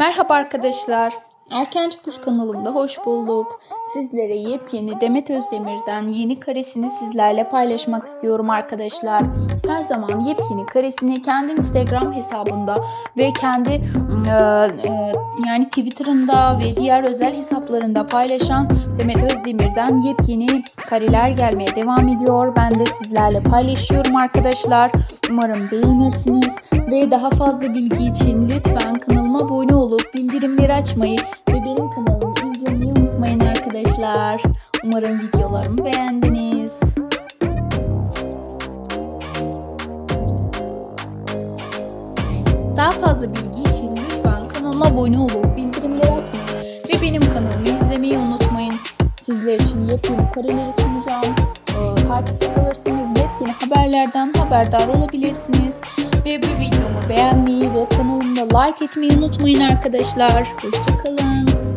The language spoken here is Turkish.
Merhaba arkadaşlar. Erken Çıkış kanalımda hoş bulduk. Sizlere yepyeni Demet Özdemir'den yeni karesini sizlerle paylaşmak istiyorum arkadaşlar. Her zaman yepyeni karesini kendi Instagram hesabında ve kendi e, e, yani Twitter'ında ve diğer özel hesaplarında paylaşan Demet Özdemir'den yepyeni kareler gelmeye devam ediyor. Ben de sizlerle paylaşıyorum arkadaşlar. Umarım beğenirsiniz ve daha fazla bilgi için lütfen kanalıma abone olup bildirimleri açmayı ve benim kanalımı izlemeyi unutmayın arkadaşlar. Umarım videolarımı beğendiniz. Daha fazla bilgi için lütfen kanalıma abone olup bildirimleri açmayı ve benim kanalımı izlemeyi unutmayın. Sizler için yepyeni kareleri sunacağım. Ee, takipte kalırsanız yepyeni haberlerden haberdar olabilirsiniz. Ve bu videomu beğenmeyi ve kanalımda like etmeyi unutmayın arkadaşlar. Hoşçakalın.